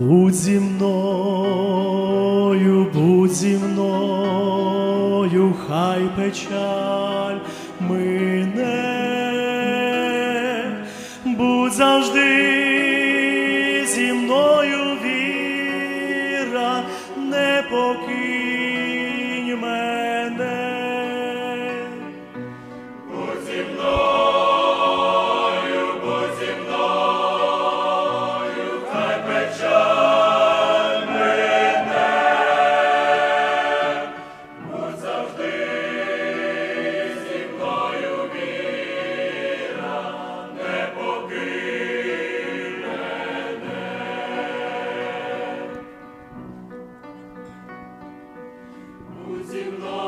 Будь зі мною, будь зі мною, хай печаль мине, будь завжди зі мною віра, не покинь Будь зі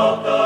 Of the